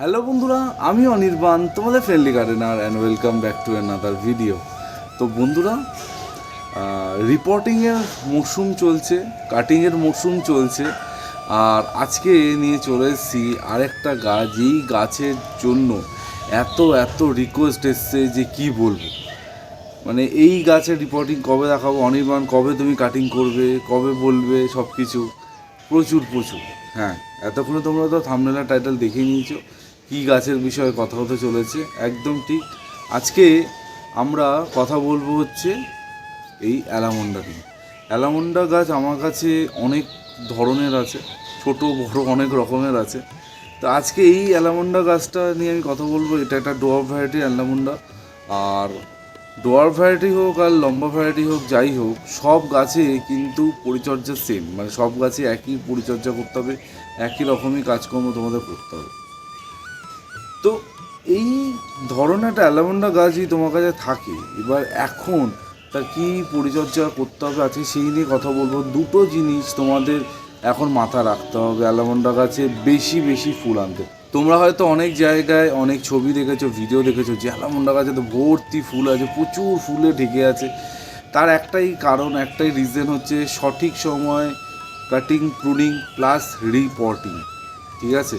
Hello বন্ধুরা, আমি অনির্বাণ, তোমাদের friendly gardener and welcome back to another video তো বন্ধুরা রিপোর্টিংয়ের মরশুম চলছে কাটিংয়ের মরশুম চলছে, আর আজকে নিয়ে চলে এসেছি আরেকটা গাছ, এই গাছের জন্য এত এত রিকোয়েস্ট এসছে যে কি বলব? মানে এই গাছের রিপোর্টিং কবে দেখাবো? অনির্বাণ, কবে তুমি কাটিং করবে? কবে বলবে? সব কিছু প্রচুর প্রচুর। হ্যাঁ এতক্ষণে তোমরা তো থামনেলা টাইটেল দেখে নিয়েছো। কী গাছের বিষয়ে কথা হতে চলেছে? একদম ঠিক। আজকে আমরা কথা বলব হচ্ছে এই অ্যালামন্ডা নিয়ে। অ্যালামন্ডা গাছ আমার কাছে অনেক ধরনের আছে, ছোট, বড়, অনেক রকমের আছে। তো আজকে এই অ্যালামন্ডা গাছটা নিয়ে আমি কথা বলব। এটা একটা ডোয়ার ভ্যারাইটি অ্যালামন্ডা। আর ডোয়ার ভ্যারাইটি হোক আর লম্বা ভ্যারাইটি হোক, যাই হোক, সব গাছে কিন্তু পরিচর্যা সেম মানে সব গাছে একই পরিচর্যা করতে হবে, একই রকমই কাজকর্ম তোমাদের করতে হবে। তো এই ধরনের অ্যালামন্ডা গাছই তোমার কাছে থাকে, এবার এখন তার কী পরিচর্যা করতে হবে আজকে সেই নিয়ে কথা বলব। দুটো জিনিস তোমাদের এখন মাথা রাখতে হবে, অ্যালামন্ডা গাছে বেশি বেশি ফুল আনতে। তোমরা হয়তো অনেক জায়গায় অনেক ছবি দেখেছ ভিডিও দেখেছ, যে অ্যালামন্ডা গাছে তো ভর্তি ফুল আছে, প্রচুর ফুলে ঢেকে আছে। তার একটাই কারণ, একটাই রিজন হচ্ছে সঠিক সময় কাটিং প্রুনিং প্লাস রিপোর্টিং ঠিক আছে?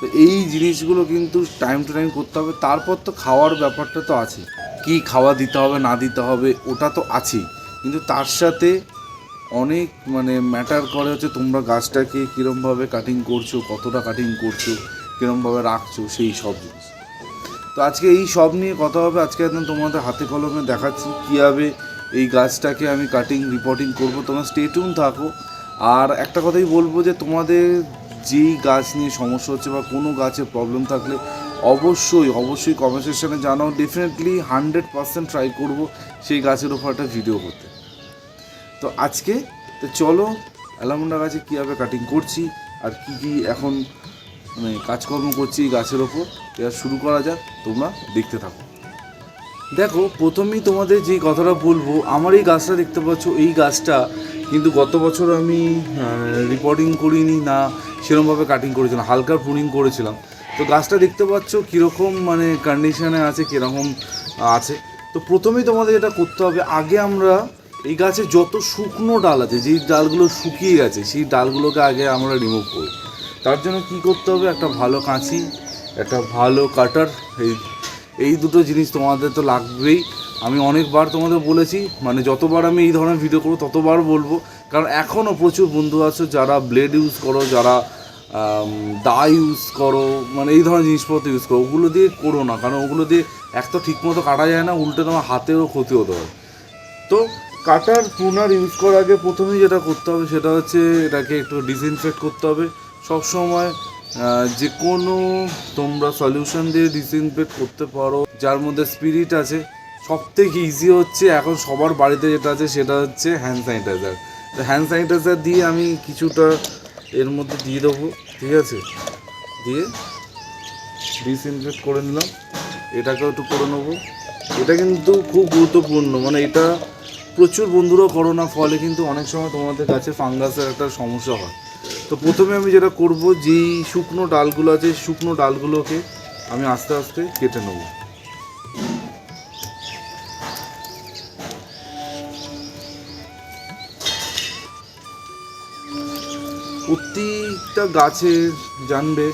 তো এই জিনিসগুলো কিন্তু টাইম টু টাইম করতে হবে। তারপর তো খাওয়ার ব্যাপারটা তো আছে। কি খাওয়া দিতে হবে, না দিতে হবে, ওটা তো আছেই। কিন্তু তার সাথে অনেক মানে ম্যাটার করে হচ্ছে তোমরা গাছটাকে কীরমভাবে কাটিং করছ, কতটা কাটিং করছ। কীরমভাবে রাখছো সেই সব জিনিস। তো আজকে এই সব নিয়ে কথা হবে, আজকে একদম তোমাদের হাতে কলমে দেখাচ্ছি কীভাবে এই গাছটাকে আমি কাটিং রিপোর্টিং করব। তোমরা স্টেটুন থাকো। আর একটা কথাই বলব যে, তোমাদের যেই গাছ নিয়ে সমস্যা হচ্ছে বা কোনো গাছে প্রবলেম থাকলে অবশ্যই অবশ্যই কমেন্ট জানাও। ডেফিনেটলি হান্ড্রেড পার্সেন্ট ট্রাই করব সেই গাছের উপর একটা ভিডিও করতে। তো আজকে তো চলো, অ্যালামন্ডা গাছে কীভাবে কাটিং করছি আর কি কি এখন মানে কাজকর্ম করছি গাছের ওপর। এবার শুরু করা যাক, তোমরা দেখতে থাকো। দেখো, প্রথমেই তোমাদের যে কথাটা বলব, আমার এই গাছটা দেখতে পাচ্ছ, এই গাছটা কিন্তু গত বছর আমি রিপোর্টিং করিনি না সেরকমভাবে কাটিং করেছিলাম, হালকা প্রুনিং করেছিলাম। তো গাছটা দেখতে পাচ্ছ কীরকম মানে কন্ডিশনে আছে, কীরকম আছে। তো প্রথমেই তোমাদের যেটা করতে হবে, আগে আমরা এই গাছে যত শুকনো ডাল আছে, যেই ডালগুলো শুকিয়ে গেছে, সেই ডালগুলোকে আগে আমরা রিমুভ করি। তার জন্য কি করতে হবে? একটা ভালো কাঁচি, একটা ভালো কাটার, এই এই দুটো জিনিস তোমাদের তো লাগবেই। আমি অনেকবার তোমাদের বলেছি মানে যতবার আমি এই ধরনের ভিডিও করব, ততবার বলব। কারণ এখনও প্রচুর বন্ধু আছে যারা ব্লেড ইউজ করো, যারা দা ইউজ করো মানে এই ধরনের জিনিসপত্র ইউজ করো, ওগুলো দিয়ে করো না। কারণ ওগুলো দিয়ে এক তো ঠিকমতো কাটা যায় না, উল্টে তোমার হাতেরও ক্ষতি হতে পারে। তো কাটার প্রুনার ইউজ করার আগে প্রথমেই যেটা করতে হবে, সেটা হচ্ছে এটাকে একটু ডিসইনফেক্ট করতে হবে। সবসময় যে কোনো তোমরা সলিউশন দিয়ে ডিসইনফেক্ট করতে পারো, যার মধ্যে স্পিরিট আছে। সব থেকে ইজি হচ্ছে এখন সবার বাড়িতে যেটা আছে, সেটা হচ্ছে হ্যান্ড স্যানিটাইজার তো হ্যান্ড স্যানিটাইজার দিয়ে আমি কিছুটা এর মধ্যে দিয়ে দেবো, ঠিক আছে? দিয়ে ডিসইনফেক্ট করে নিলাম। এটাকেও একটু করে নেব। এটা কিন্তু খুব গুরুত্বপূর্ণ মানে এটা প্রচুর বন্ধুরাও করো না, ফলে কিন্তু অনেক সময় তোমাদের কাছে ফাঙ্গাসের একটা সমস্যা হয়। তো প্রথমে আমি যেটা করব, যেই শুকনো ডালগুলো আছে শুকনো ডালগুলোকে আমি আস্তে আস্তে কেটে নেব। প্রত্যেকটা গাছে জানবে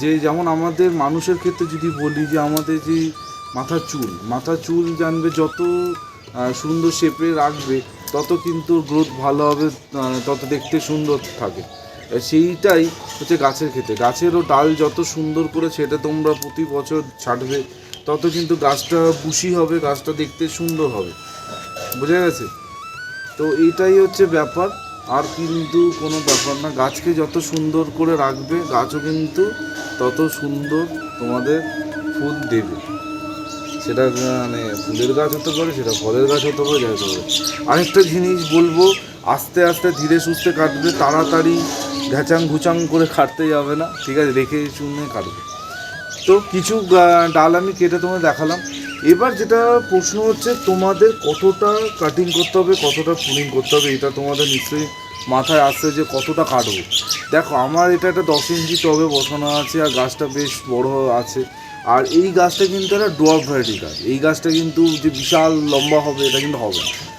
যে, যেমন আমাদের মানুষের ক্ষেত্রে যদি বলি যে, আমাদের যে মাথার চুল মাথার চুল জানবে যত সুন্দর শেপে রাখবে, তত কিন্তু গ্রোথ ভালো হবে তত দেখতে সুন্দর থাকে। সেইটাই হচ্ছে গাছের ক্ষেত্রে। গাছেরও ডাল যত সুন্দর করে সেটা তোমরা প্রতি বছর ছাড়বে, তত কিন্তু গাছটা বুশি হবে, গাছটা দেখতে সুন্দর হবে। বোঝা গেছে? তো এইটাই হচ্ছে ব্যাপার। আর কিন্তু কোনো ব্যাপার না, গাছকে যত সুন্দর করে রাখবে, গাছও কিন্তু তত সুন্দর তোমাদের ফুল দেবে। সেটা মানে ফুলের গাছ হতে পারে, সেটা ফলের গাছ হতে পারে, যাই হতে পারে। আরেকটা জিনিস বলব, আস্তে আস্তে ধীরে সুস্থে কাটবে, তাড়াতাড়ি ঘ্যাচাং ঘুচাং করে কাটতে যাবে না। ঠিক আছে, রেখে শুনে কাটবে তো কিছু ডাল আমি কেটে তোমাদের দেখালাম। এবার যেটা প্রশ্ন হচ্ছে, তোমাদের কতটা কাটিং করতে হবে, কতটা প্রুনিং করতে হবে, এটা তোমাদের নিশ্চয়ই মাথায় আসছে যে কতটা কাটবো। দেখো, আমার এটা একটা দশ ইঞ্চি টবে বসানো আছে, আর গাছটা বেশ বড় আছে। আর এই গাছটা কিন্তু একটা ডোয়ার ভ্যারাইটি গাছ। এই গাছটা কিন্তু যে বিশাল লম্বা হবে, এটা কিন্তু হবে না।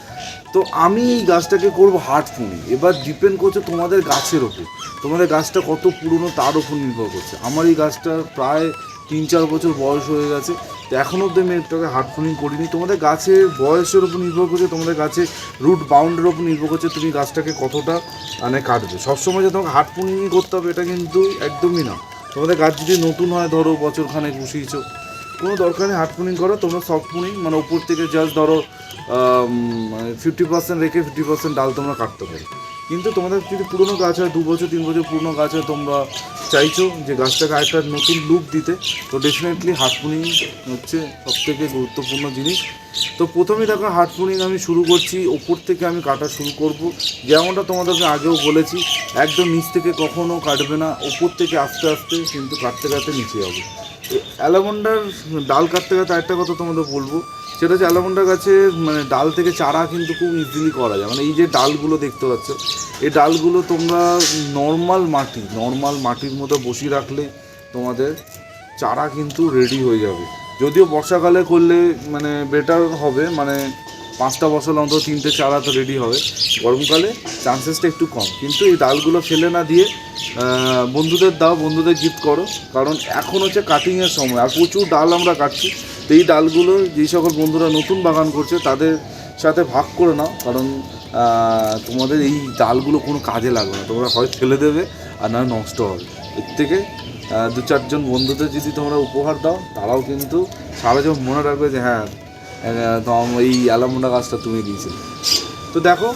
তো আমি এই গাছটাকে করব হাট পুনি এবার ডিপেন্ড করছে তোমাদের গাছের ওপর। তোমাদের গাছটা কত পুরনো তার ওপর নির্ভর করছে। আমার এই গাছটা প্রায় তিন চার বছর বয়স হয়ে গেছে। তো এখন অব্দি আমি এটাকে হার্ড ফুলিং করিনি। তোমাদের গাছের বয়সের উপর নির্ভর করছে, তোমাদের গাছের রুট বাউন্ডের উপর নির্ভর করছে তুমি গাছটাকে কতটা মানে কাটবে। সবসময় যে তোমাকে হার্ড ফুলিংই করতে হবে, এটা কিন্তু একদমই না। তোমাদের গাছ যদি নতুন হয়, ধরো বছর খানেক কোনো দরকার নেই হার্ড ফুলিং করো, তোমরা সফট ফুলিং মানে উপর থেকে জাস্ট ধরো ফিফটি পার্সেন্ট রেখে ফিফটি পার্সেন্ট ডাল তোমরা কাটতে পারো। কিন্তু তোমাদের যদি পুরনো গাছ হয় দু বছর তিন বছর পুরনো গাছ হয়, তোমরা চাইছো যে গাছটাকে আরেকটা নতুন লুক দিতে, তো ডেফিনেটলি হাটফুনিং হচ্ছে সবথেকে গুরুত্বপূর্ণ জিনিস। তো প্রথমেই দেখো হাটফুনিং আমি শুরু করছি, ওপর থেকে আমি কাটা শুরু করব। যেমনটা তোমাদেরকে আগেও বলেছি, একদম নিচ থেকে কখনো কাটবে না, ওপর থেকে আস্তে আস্তে কিন্তু কাটতে কাটতে নিচে যাবে। অ্যালামন্ডার ডাল কাটতে কাটতে একটা কথা তোমাদের বলব। সেটা হচ্ছে অ্যালামন্ডার গাছের মানে ডাল থেকে চারা কিন্তু খুব ইজিলি করা যায়। মানে এই যে ডালগুলো দেখতে পাচ্ছ, এই ডালগুলো তোমরা নর্মাল মাটি নর্মাল মাটির মতো বসিয়ে রাখলে তোমাদের চারা কিন্তু রেডি হয়ে যাবে। যদিও বর্ষাকালে করলে মানে বেটার হবে মানে পাঁচটা বছর অন্তত তিনটে চারা তো রেডি হবে। গরমকালে চান্সেসটা একটু কম। কিন্তু এই ডালগুলো ফেলে না দিয়ে বন্ধুদের দাও, বন্ধুদের গিফট করো। কারণ এখন হচ্ছে কাটিংয়ের সময়, আর প্রচুর ডাল আমরা কাটছি। তো এই ডালগুলো যেই সকল বন্ধুরা নতুন বাগান করছে, তাদের সাথে ভাগ করে নাও। কারণ তোমাদের এই ডালগুলো কোনো কাজে লাগবে না। তোমরা হয় ফেলে দেবে, আর না নষ্ট হবে। এর থেকে দু চারজন বন্ধুদের যদি তোমরা উপহার দাও, তারাও কিন্তু সারা জীবন মনে রাখবে যে হ্যাঁ এই অ্যালামোন্ডা গাছটা তুমি দিয়েছিলে তো দেখো,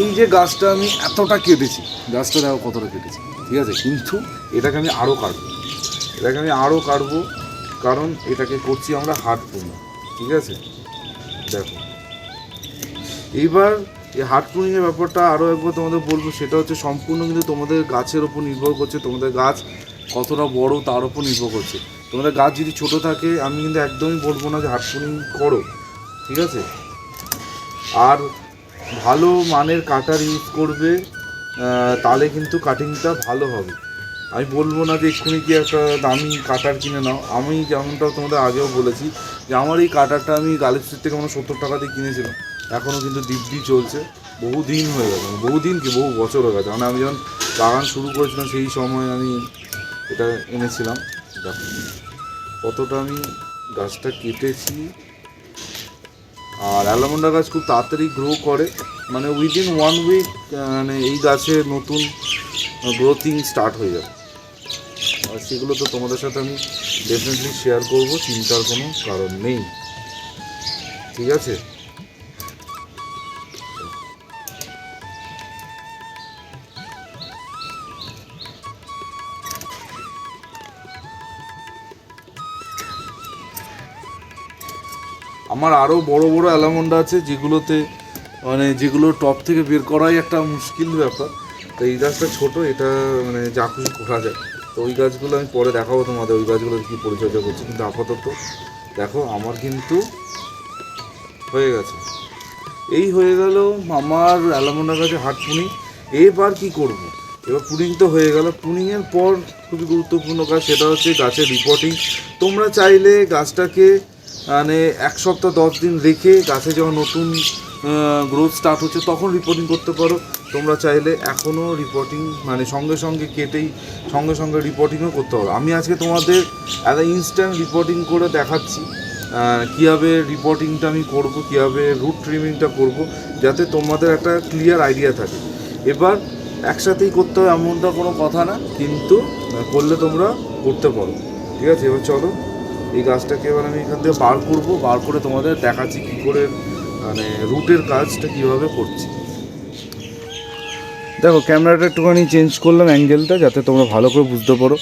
এই যে গাছটা আমি এতটা কেটেছি, গাছটা দেখো কতটা কেটেছি, ঠিক আছে? কিন্তু এটাকে আমি আরও কাটবো। এটাকে আমি আরও কাটবো, কারণ এটাকে করছি আমরা হাট ঠিক আছে? দেখো। এইবার এই প্রুনিংয়ের ব্যাপারটা আরও একবার তোমাদের বলব, সেটা হচ্ছে সম্পূর্ণ কিন্তু তোমাদের গাছের ওপর নির্ভর করছে, তোমাদের গাছ কতটা বড় তার উপর নির্ভর করছে। তোমাদের গাছ যদি ছোট থাকে, আমি কিন্তু একদমই বলব না যে প্রুনিং করো, ঠিক আছে? আর ভালো মানের কাটার ইউজ করবে তাহলে কিন্তু কাটিংটা ভালো হবে। আমি বলব না যে এক্ষুনি কি একটা দামি কাটার কিনে নাও। আমি যেমনটা তোমাদের আগেও বলেছি যে আমার এই কাটারটা আমি গালিব স্ট্রিট থেকে মানে সত্তর টাকা দিয়ে কিনেছিলাম। এখনও কিন্তু দিব্যি চলছে। বহু দিন হয়ে গেছে বহু দিন কি, বহু বছর হয়ে গেছে। মানে আমি যখন বাগান শুরু করেছিলাম, সেই সময় আমি এটা এনেছিলাম। দেখো কতটা আমি গাছটা কেটেছি। আর অ্যালামন্ডা গাছ খুব তাড়াতাড়ি গ্রো করে। মানে উইদিন ওয়ান উইক মানে এই গাছে নতুন গ্রোথিং স্টার্ট হয়ে যাবে। আর সেগুলো তো তোমাদের সাথে আমি ডেফিনেটলি শেয়ার করব, চিন্তার কোনো কারণ নেই। ঠিক আছে? আমার আরও বড় বড় অ্যালামন্ডা আছে, যেগুলোতে মানে যেগুলো টপ থেকে বের করাই একটা মুশকিল ব্যাপার। তো এই গাছটা ছোট, এটা মানে যা খুশি করা যায়। তো ওই গাছগুলো আমি পরে দেখাবো তোমাদের, ওই গাছগুলো কী পরিচর্যা করছি। কিন্তু আপাতত দেখো, আমার কিন্তু হয়ে গেছে। এই হয়ে গেল আমার অ্যালামন্ডা গাছে হাট পুনি। এবার কি করব। এবার পুডিং তো হয়ে গেল। পুডিংয়ের পর খুবই গুরুত্বপূর্ণ কাজ, সেটা হচ্ছে গাছের রিপোর্টিং তোমরা চাইলে গাছটাকে মানে এক সপ্তাহ, দশ দিন রেখে গাছে যখন নতুন গ্রোথ স্টার্ট হচ্ছে, তখন রিপোর্টিং করতে পারো। তোমরা চাইলে এখনও রিপোর্টিং মানে সঙ্গে সঙ্গে কেটেই, সঙ্গে সঙ্গে রিপোর্টিংও করতে পারো। আমি আজকে তোমাদের অ্যাজ একটা ইনস্ট্যান্ট রিপোর্টিং করে দেখাচ্ছি কীভাবে রিপোর্টিংটা আমি করব, কীভাবে রুট ট্রিমিংটা করব, যাতে তোমাদের একটা ক্লিয়ার আইডিয়া থাকে। এবার একসাথেই করতে হবে, এমনটা কোনো কথা না, কিন্তু করলে তোমরা করতে পারো। ঠিক আছে? এবার চলো। এই গাছটাকে এবার আমি এখান থেকে বার করব, বার করে তোমাদের দেখাচ্ছি কী করে মানে রুটের কাজটা কীভাবে করছি। দেখো ক্যামেরাটা একটুখানি চেঞ্জ করলাম অ্যাঙ্গেলটা যাতে তোমরা ভালো করে বুঝতে পারো।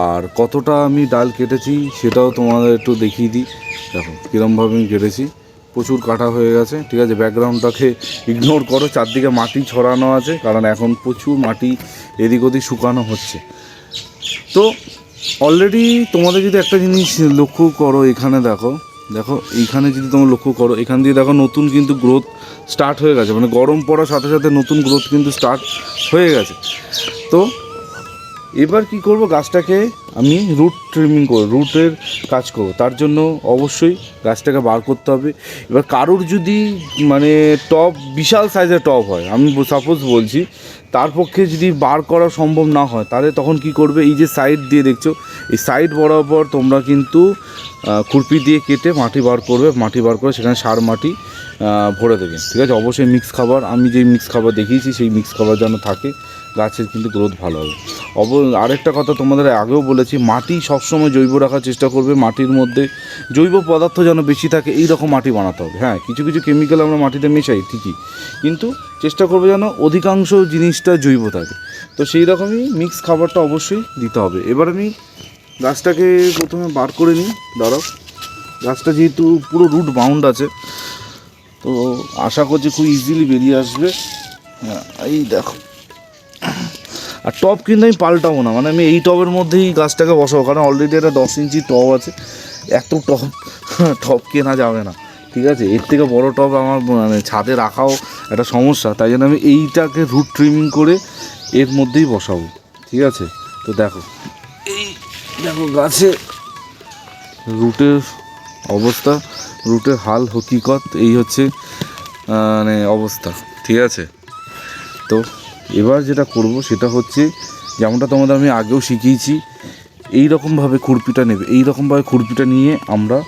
আর কতটা আমি ডাল কেটেছি সেটাও তোমাদের একটু দেখিয়ে দিই। দেখো কীরমভাবে আমি কেটেছি। প্রচুর কাটা হয়ে গেছে, ঠিক আছে? ব্যাকগ্রাউন্ডটাকে ইগনোর করো, চারদিকে মাটি ছড়ানো আছে, কারণ এখন প্রচুর মাটি এদিক ওদিক শুকানো হচ্ছে। তো অলরেডি তোমাদের যদি একটা জিনিস লক্ষ্য করো এখানে দেখো দেখো, এইখানে যদি তোমরা লক্ষ্য করো, এখান দিয়ে দেখো নতুন কিন্তু গ্রোথ স্টার্ট হয়ে গেছে। মানে গরম পড়ার সাথে সাথে নতুন গ্রোথ কিন্তু স্টার্ট হয়ে গেছে। তো এবার কি করব, গাছটাকে আমি রুট ট্রিমিং করব রুটের কাজ করব। তার জন্য অবশ্যই গাছটাকে বার করতে হবে। এবার কারোর যদি মানে টপ বিশাল সাইজের টপ হয়, আমি সাপোজ বলছি তার পক্ষে যদি বার করা সম্ভব না হয়, তাহলে তখন কি করবে? এই যে সাইড দিয়ে দেখছ, এই সাইড বরাবর তোমরা কিন্তু খুরপি দিয়ে কেটে মাটি বার করবে, মাটি বার করে সেখানে সার মাটি ভরে দেবে। ঠিক আছে? অবশ্যই মিক্স খাবার, আমি যেই মিক্স খাবার দেখিয়েছি, সেই মিক্স খাবার যেন থাকে, গাছের কিন্তু গ্রোথ ভালো হবে। অব, আরেকটা কথা তোমাদের আগেও বলেছি, মাটি সবসময় জৈব রাখার চেষ্টা করবে, মাটির মধ্যে জৈব পদার্থ যেন বেশি থাকে এই রকম মাটি বানাতে হবে। হ্যাঁ কিছু কিছু কেমিক্যাল আমরা মাটিতে মেশাই, ঠিকই। কিন্তু চেষ্টা করবে যেন অধিকাংশ জিনিসটা জৈব থাকে। তো সেই রকমই মিক্স খাবারটা অবশ্যই দিতে হবে। এবার আমি গাছটাকে প্রথমে বার করে নিই দাঁড়াও। গাছটা যেহেতু পুরো রুট বাউন্ড আছে তো আশা করছি খুব ইজিলি বেরিয়ে আসবে। হ্যাঁ, এই দেখো। আর টব কিন্তু আমি পাল্টাবো না মানে আমি এই টবের মধ্যেই গাছটাকে বসাবো কারণ অলরেডি একটা দশ ইঞ্চি টব আছে। এত টব টব কেনা যাবে না ঠিক আছে? এর থেকে বড় টব আমার মানে ছাদে রাখাও একটা সমস্যা তাই জন্য আমি এইটাকে রুট ট্রিমিং করে এর মধ্যেই বসাবো ঠিক আছে? তো দেখো দেখো গাছে রুটের অবস্থা, রুটের হাল হকিকত, এই হচ্ছে মানে অবস্থা, ঠিক আছে? তো এবার যেটা করব সেটা হচ্ছে, যেমনটা তোমাদের আমি আগেও শিখিয়েছি এই রকমভাবে খুরপিটা নেবে এই রকমভাবে খুরপিটা নিয়ে আমরা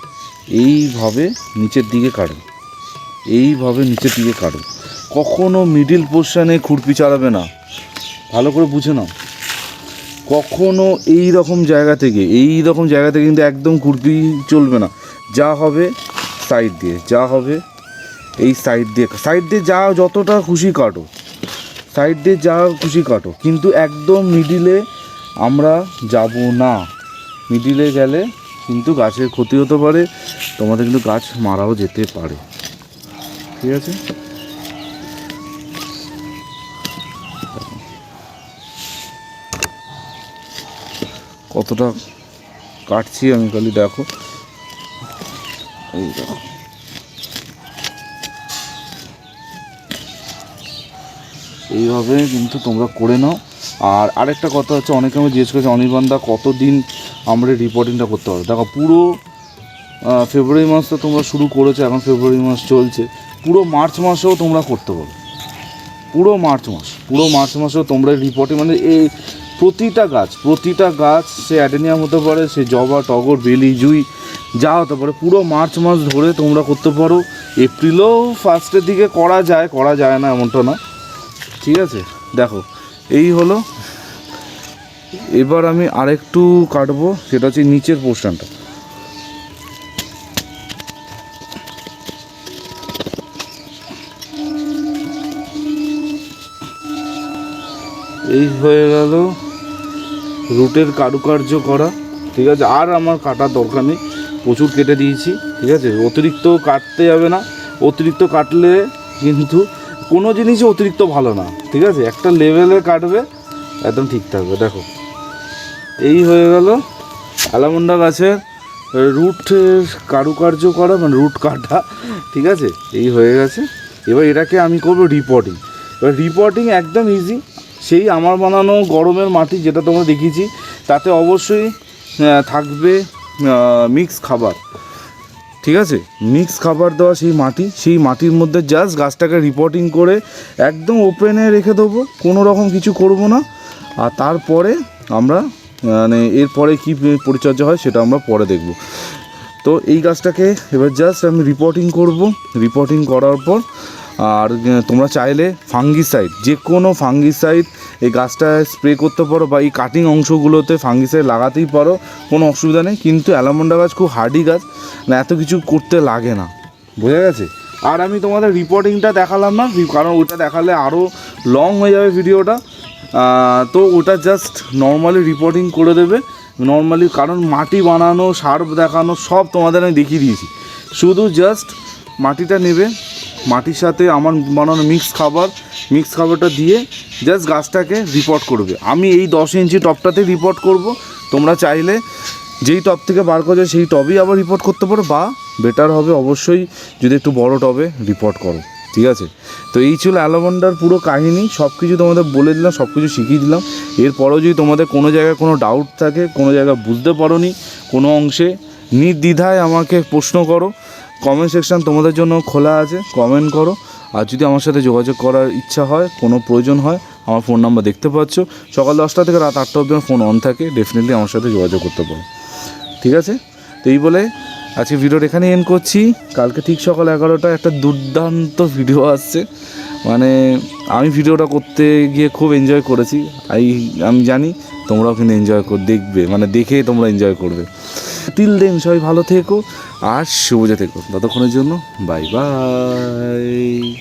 এইভাবে নিচের দিকে কাটব, এইভাবে নিচের দিকে কাটব। কখনো মিডিল পোর্শনে খুরপি চালাবে না। ভালো করে বুঝে নাও। কখনো এই রকম জায়গা থেকে, এই রকম জায়গা থেকে কিন্তু একদম খুরপি চলবে না। যা হবে সাইড দিয়ে, যা হবে এই সাইড দিয়ে। সাইড দিয়ে যা যতটা খুশি কাটো। সাইড দিয়ে যা খুশি কাটো। কিন্তু একদম মিডিলে আমরা যাব না। মিডিলে গেলে কিন্তু গাছের ক্ষতি হতে পারে। তোমাদের কিন্তু গাছ মারাও যেতে পারে। ঠিক আছে? কতটা কাটছি আমি খালি দেখো। এই দেখো। এইভাবে কিন্তু তোমরা করে নাও। আর আরেকটা কথা হচ্ছে, অনেকে আমি জিজ্ঞেস করেছি, অনির্বাণদা, কতদিন আমরা রিপোর্টিংটা করতে পারব দেখো, পুরো ফেব্রুয়ারি মাস তো তোমরা শুরু করেছ, এখন ফেব্রুয়ারি মাস চলছে। পুরো মার্চ মাসেও তোমরা করতে পারো। পুরো মার্চ মাস, পুরো মার্চ মাসেও তোমরা রিপোর্টিং মানে এই প্রতিটা গাছ প্রতিটা গাছ সে অ্যাডেনিয়াম হতে পারে, সে জবা, টগর, বেলি, জুই, যা হতে পারে, পুরো মার্চ মাস ধরে তোমরা করতে পারো। এপ্রিলও ফার্স্টের দিকে করা যায় করা যায় না এমনটা না। ঠিক আছে? দেখো, এই হলো। এবার আমি আরেকটু কাটবো, সেটা হচ্ছে নিচের পোর্শনটা এই হয়ে গেল রুটের কারুকার্য করা, ঠিক আছে? আর আমার কাটার দরকার নেই, প্রচুর কেটে দিয়েছি, ঠিক আছে? অতিরিক্ত কাটতে যাবে না, অতিরিক্ত কাটলে কিন্তু কোনো জিনিসই অতিরিক্ত ভালো না, ঠিক আছে? একটা লেভেলে কাটবে, একদম ঠিক থাকবে, দেখো। এই হয়ে গেল অ্যালামন্ডা গাছের রুটের কারুকার্য করা মানে রুট কাটা, ঠিক আছে? এই হয়ে গেছে। এবার এটাকে আমি করব রিপোর্টিং এবার রিপোর্টিং একদম ইজি সেই আমার বানানো গরমের মাটি যেটা তোমরা দেখিয়েছি, তাতে অবশ্যই থাকবে মিক্স খাবার। ঠিক আছে? মিক্স খাবার দেওয়া সেই মাটি, সেই মাটির মধ্যে জাস্ট গাছটাকে রিপোর্টিং করে একদম ওপেনে রেখে দেবো, কোনো রকম কিছু করব না। আর তারপরে আমরা মানে এরপরে কী পরিচর্যা হয় সেটা আমরা পরে দেখব। তো এই গাছটাকে এবার জাস্ট আমি রিপোর্টিং করব। রিপোর্টিং করার পর আর তোমরা চাইলে ফাঙ্গিসাইড যে কোনো ফাঙ্গিসাইড এই গাছটায় স্প্রে করতে পারো বা এই কাটিং অংশগুলোতে ফাঙ্গিসাইড লাগাতেই পারো, কোনো অসুবিধা নেই। কিন্তু অ্যালামন্ডা গাছ খুব হার্ডি গাছ, না এত কিছু করতে লাগে না। বোঝা গেছে? আর আমি তোমাদের রিপোর্টিংটা দেখালাম না, কারণ ওটা দেখালে আরও লং হয়ে যাবে ভিডিওটা তো ওটা জাস্ট নর্মালি রিপোর্টিং করে দেবে। নর্মালি কারণ মাটি বানানো, সার দেখানো সব তোমাদের আমি দেখিয়ে দিয়েছি। শুধু জাস্ট মাটিটা নেবে মাটির সাথে আমার বানানো মিক্স খাবার মিক্স খাবারটা দিয়ে জাস্ট গাছটাকে রিপোর্ট করবে। আমি এই দশ ইঞ্চি টপটাতে রিপোর্ট করব। তোমরা চাইলে যেই টপ থেকে বার করে সেই টবেই আবার রিপোর্ট করতে পারো বা বেটার হবে অবশ্যই যদি একটু বড় টবে রিপোর্ট করো, ঠিক আছে? তো এই ছিল অ্যালামন্ডার পুরো কাহিনী সব কিছু তোমাদের বলে দিলাম সব কিছু শিখিয়ে দিলাম। এরপরেও যদি তোমাদের কোনো জায়গায় কোনো ডাউট থাকে, কোনো জায়গায় বুঝতে পারো নি কোনো অংশে নির্দ্বিধায় আমাকে প্রশ্ন করো কমেন্ট সেকশন তোমাদের জন্য খোলা আছে কমেন্ট করো। আর যদি আমার সাথে যোগাযোগ করার ইচ্ছা হয়, কোনো প্রয়োজন হয়, আমার ফোন নাম্বার দেখতে পাচ্ছ। সকাল দশটা থেকে রাত আটটা আমার ফোন অন থাকে ডেফিনেটলি আমার সাথে যোগাযোগ করতে পারো। ঠিক আছে? তো এই বলে আজকে ভিডিওটা এখানে এন্ড করছি। কালকে ঠিক সকাল এগারোটা একটা দুর্দান্ত ভিডিও আসছে। মানে আমি ভিডিওটা করতে গিয়ে খুব এনজয় করেছি। আই, আমি জানি তোমরাও কিন্তু এনজয় দেখবে। মানে দেখে তোমরা এনজয় করবে। টিল দেন সবাই ভালো থেকো। আর শুভ থেকো। ততক্ষণের জন্য বাই বাই